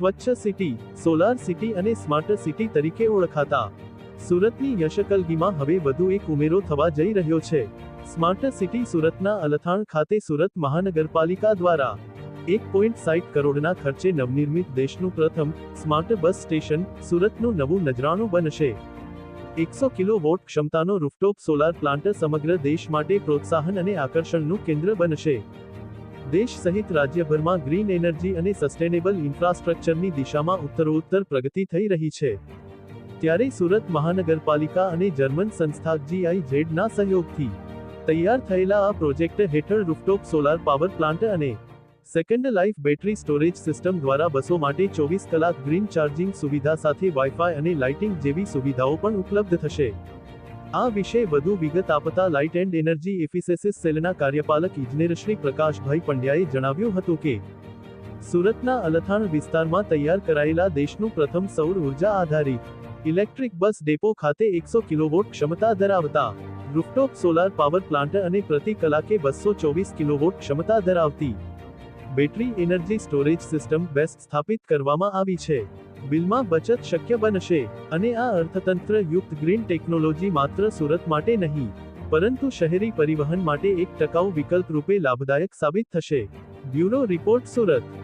સ્વચ્છ city, solar city અને smart city તરીકે ઓળખાતા. સુરતની યશકલગીમાં હવે વધુ એક ઉમેરો થવા જઈ રહ્યો છે. સ્માર્ટ સિટી સુરતના અલથાણ ખાતે સુરત મહાનગરપાલિકા દ્વારા એક પોઈન્ટ સાઈઠ કરોડના ખર્ચે નવનિર્મિત દેશનું પ્રથમ સ્માર્ટ બસ સ્ટેશન સુરતનું નવું નજરાણું બનશે. એકસો કિલો વોટ ક્ષમતાનો રૂફટોપ સોલાર પ્લાન્ટ સમગ્ર દેશ માટે પ્રોત્સાહન અને આકર્ષણનું કેન્દ્ર બનશે. દેશ સહિત રાજ્યભરમાં ગ્રીન એનર્જી અને સસ્ટેનેબલ ઇન્ફ્રાસ્ટ્રક્ચરની દિશામાં ઉત્તરોત્તર પ્રગતિ થઈ રહી છે. ત્યારે સુરત મહાનગરપાલિકા અને જર્મન સંસ્થા જીઆઈ ઝેડના સહયોગથી તૈયાર થયેલા આ પ્રોજેક્ટ હેઠળ રૂફટોપ સોલાર પાવર પ્લાન્ટ અને second life battery storage system દ્વારા બસો માટે ચોવીસ કલાક ગ્રીન ચાર્જિંગ સુવિધા સાથે વાઇફાઈ અને લાઇટિંગ જેવી સુવિધાઓ પણ ઉપલબ્ધ થશે. આ વિશે વધુ વિગત આપતા લાઇટ એન્ડ એનર્જી એફિસેસિસ સેલના કાર્યપાલક ઇજનેર શ્રી પ્રકાશભાઈ પંડ્યાએ જણાવ્યું હતું કે, સુરતના અલથાણ વિસ્તારમાં તૈયાર કરાયેલા દેશનું પ્રથમ સૌર ઊર્જા આધારિત ઇલેક્ટ્રિક બસ ડેપો ખાતે એકસો કિલોવોટ ક્ષમતા ધરાવતા રૂફટોપ સોલાર પાવર પ્લાન્ટ અને પ્રતિ કલાકે બસો ચોવીસ કિલોવોટ ક્ષમતા ધરાવતી બેટરી એનર્જી સ્ટોરેજ સિસ્ટમ બેસ્ટ સ્થાપિત કરવામાં આવી છે. બિલમાં બચત શક્ય બનશે અને આ અર્થતંત્ર યુક્ત ગ્રીન ટેકનોલોજી માત્ર સુરત માટે નહીં, પરંતુ શહેરી પરિવહન માટે એક ટકાઉ વિકલ્પ રૂપે લાભદાયક સાબિત થશે. Bureau report Surat.